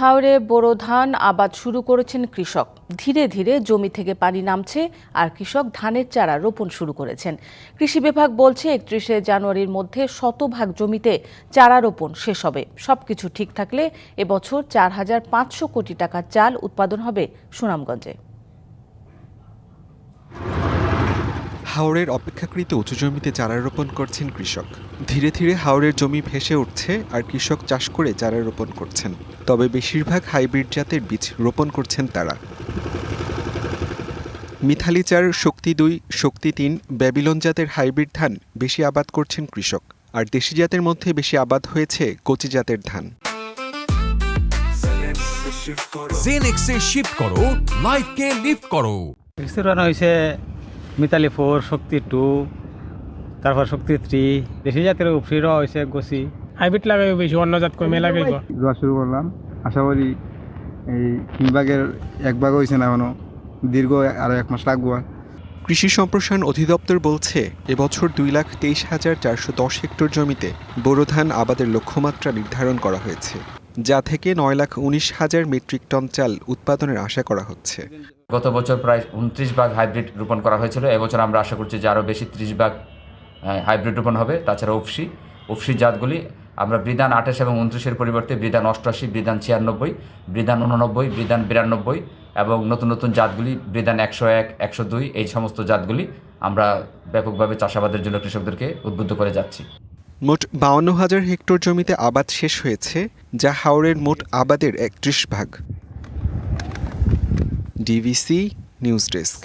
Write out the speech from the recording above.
হাওড়ে বোরো ধান আবাদ শুরু করেছেন কৃষক। ধীরে ধীরে জমি থেকে পানি নামছে আর কৃষক ধানের চারা রোপণ শুরু করেছেন। কৃষি বিভাগ বলছে, একত্রিশে জানুয়ারির মধ্যে শতভাগ জমিতে চারা রোপণ শেষ হবে। সবকিছু ঠিক থাকলে এবছর চার হাজার পাঁচশো কোটি টাকার চাল উৎপাদন হবে সুনামগঞ্জে। হাওড়ের অপেক্ষাকৃত উঁচু জমিতে চারা রোপণ করছেন কৃষক। ধীরে ধীরে হাওড়ের জমি ভেসে উঠছে আর কৃষক চাষ করে চারা রোপণ করছেন। তবে বেশিরভাগ হাইব্রিড জাতের বীজ রোপণ করছেন তারা। মিথালি চার শক্তি দুই শক্তি তিন ব্যাবিলন জাতের হাইব্রিড ধান বেশি আবাদ করছেন কৃষক আর দেশি জাতের মধ্যে বেশি আবাদ হয়েছে কচি জাতের ধান। জেনেক্সে শিফট করো। লাইফকে লিফট করো। বিস্তরণ হয়েছে মিতালি ফোর শক্তি টু তারপর শক্তি থ্রি। দেশি জাতের উপসিরও হয়েছে গছি হাইব্রিড লাগাইব বেশি অন্য জাত কমে লাগাইব। রোয়া শুরু করলাম। আশা করি এই তিন ভাগের এক ভাগ হয়েছে না এখনও। দীর্ঘ আরও এক মাস লাগবো আর। কৃষি সম্প্রসারণ অধিদপ্তর বলছে এবছর দুই লাখ তেইশ হাজার চারশো দশ হেক্টর জমিতে বোরো ধান আবাদের লক্ষ্যমাত্রা নির্ধারণ করা হয়েছে যা থেকে নয় লাখ উনিশ হাজার মেট্রিক টন চাল উৎপাদনের আশা করা হচ্ছে। গত বছর প্রায় উনত্রিশ ভাগ হাইব্রিড রোপণ করা হয়েছিল। এবছর আমরা আশা করছি যে আরও বেশি ত্রিশ ভাগ হাইব্রিড রোপণ হবে। তাছাড়া উফসি উফসি জাতগুলি আমরা বিধান আঠাশ এবং উনত্রিশের পরিবর্তে বিধান অষ্টআশি, বিধান ছিয়ানব্বই, বিধান উননব্বই বিধান বিরানব্বই এবং নতুন নতুন জাতগুলি বিধান একশো এক, একশো দুই, এই সমস্ত জাতগুলি আমরা ব্যাপকভাবে চাষাবাদের জন্য কৃষকদেরকে উদ্বুদ্ধ করে যাচ্ছি। মোট বাউন্ন হাজার হেক্টর জমিতে আবাদ শেষ হয়েছে, যা হাওড়ের মোট আবাদের একত্রিশ ভাগ। DVC news desk